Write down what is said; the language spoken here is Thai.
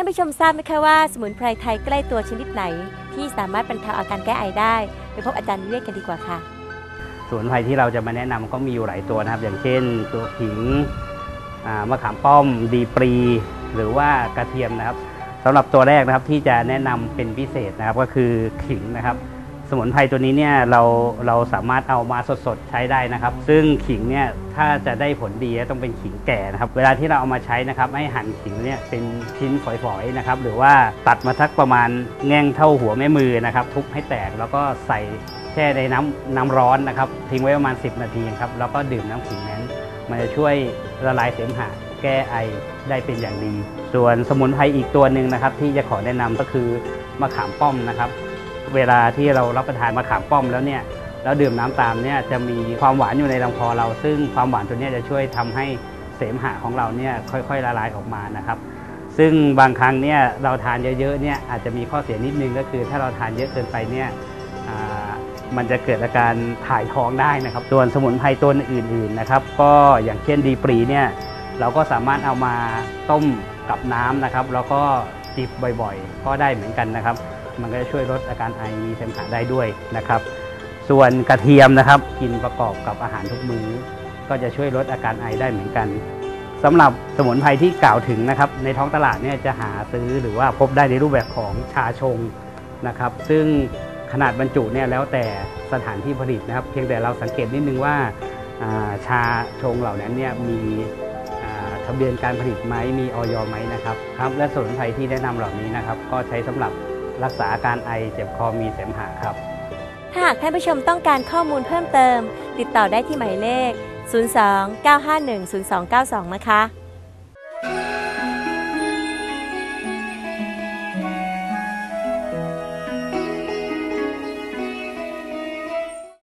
ท่านผู้ชมทราบไหมคะว่าสมุนไพรไทยใกล้ตัวชนิดไหน ที่สามารถบรรเทาอาการแก้ไอได้ ไปพบอาจารย์วิเวกกันดีกว่าค่ะสมุนไพรที่เราจะมาแนะนำก็มีอยู่หลายตัวนะครับ อย่างเช่น ตัวขิงมะขามป้อม ดีปรี หรือว่ากระเทียมนะครับสำหรับตัวแรกนะครับที่จะแนะนำเป็นพิเศษนะครับก็คือขิงนะครับ สมุนไพรตัวนี้เนี่ยเราเราสามารถเอามาสดๆใช้ได้นะครับ ซึ่งขิงเนี่ยถ้าจะได้ผลดีต้องเป็นขิงแก่นะครับ เวลาที่เราเอามาใช้นะครับให้หั่นขิงเนี่ยเป็นชิ้นฝอยๆนะครับหรือว่าตัดมาสักประมาณแง่งเท่าหัวแม่มือนะครับ ทุบให้แตกแล้วก็ใส่แช่ในน้ำน้ำร้อนนะครับ ทิ้งไว้ประมาณ 10 นาทีครับแล้วก็ดื่มน้ำขิงนั้น มันจะช่วยละลายเสมหะแก้ไอได้เป็นอย่างดี ส่วนสมุนไพรอีกตัวหนึ่งนะครับ ที่จะขอแนะนำก็คือมะขามป้อมนะครับ เวลาที่เรารับประทานมะขามป้อมแล้วเนี่ยแล้วดื่มน้ำตามเนี่ยจะมีความหวานอยู่ในลำคอเรา ซึ่งความหวานตัวนี้จะช่วยทำให้เสมหะของเราเนี่ยค่อยๆละลายออกมานะครับ ซึ่งบางครั้งเนี่ยเราทานเยอะๆเนี่ยอาจจะมีข้อเสียนิดนึงก็คือ ถ้าเราทานเยอะเกินไปเนี่ยมันจะเกิดอาการถ่ายท้องได้นะครับส่วนสมุนไพรตัวอื่นๆนะครับ ก็อย่างเช่นดีปรีเนี่ยเราก็สามารถเอามาต้มกับน้ำนะครับ แล้วก็จิบบ่อยๆ ก็ได้เหมือนกันนะครับ มันก็จะช่วยลดอาการไอมีเสมหะได้ด้วยนะครับ ส่วนกระเทียมนะครับกินประกอบกับอาหารทุกมื้อ ก็จะช่วยลดอาการไอได้เหมือนกันสำหรับสมุนไพรที่กล่าวถึงนะครับในท้องตลาดเนี่ยจะหาซื้อหรือว่าพบได้ในรูปแบบของชาชงนะครับ ซึ่งขนาดบรรจุเนี่ยแล้วแต่สถานที่ผลิตนะครับ เพียงแต่เราสังเกตนิดนึงว่าชาชงเหล่านั้นเนี่ยมีทะเบียนการผลิตไหมมีออยไหมนะครับครับและสมุนไพรที่แนะนำเหล่านี้นะครับ ก็ใช้สำหรับ รักษาอาการไอเจ็บคอมีเสมหะครับ ถ้าหากท่านผู้ชมต้องการข้อมูลเพิ่มเติม ติดต่อได้ที่หมายเลข 02 951 0292 นะคะ